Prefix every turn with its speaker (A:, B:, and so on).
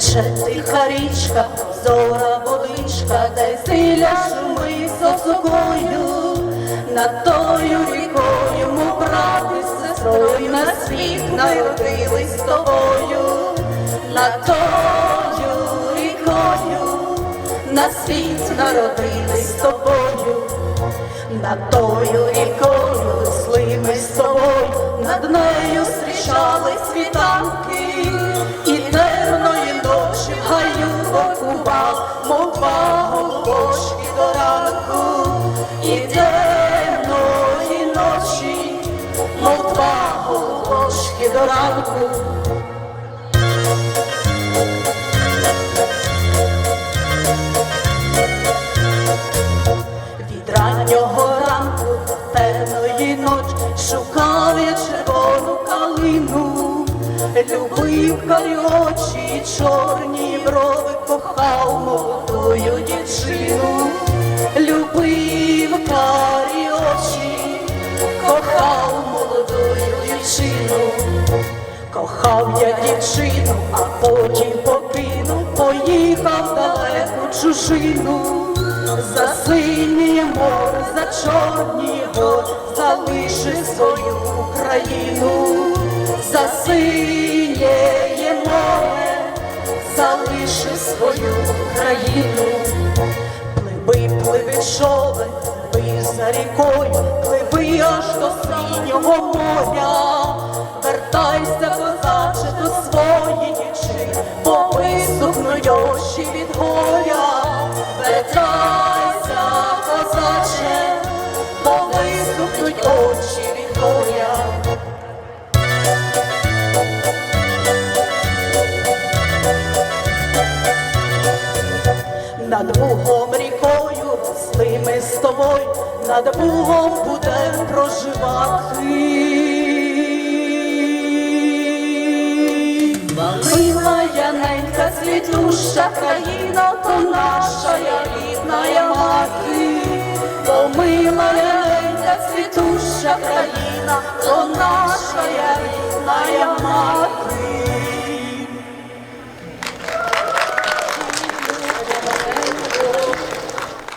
A: Тече тиха річка, зора водичка, де силя шумить над тою рікою, му брати з сестрою на світ народились з тобою, над тою рікою, на світ народились з тобою, над тою рікою росли ми з тобою, над нею зустрічали світанки, мов два до ранку, і темної ночі, мов два голубочки до ранку. Від раннього ранку до ночі шукав я калину, любив карі очі, чорні брови, кохав молодою дівчину, любив карі очі, кохав молодою дівчину. Кохав я дівчину, а потім покинув, поїхав далеку чужину, за синє море, за чорні гори, залишив свою Україну, за синє море, залишив свою Україну. Човен, пливи за рікою, пливи аж до синього моря, вертайся, козаче, до своєї дівчини, бо висохнуть очі від горя, вертайся, козаче, бо висохнуть очі від горя. Над Бугом рікою росли ми з тобою, над Бугом будем проживати. Мила яненька, цвітуща країна, то наша рідна мати. Помила яненька, цвітуща країна, то наша рідна мати.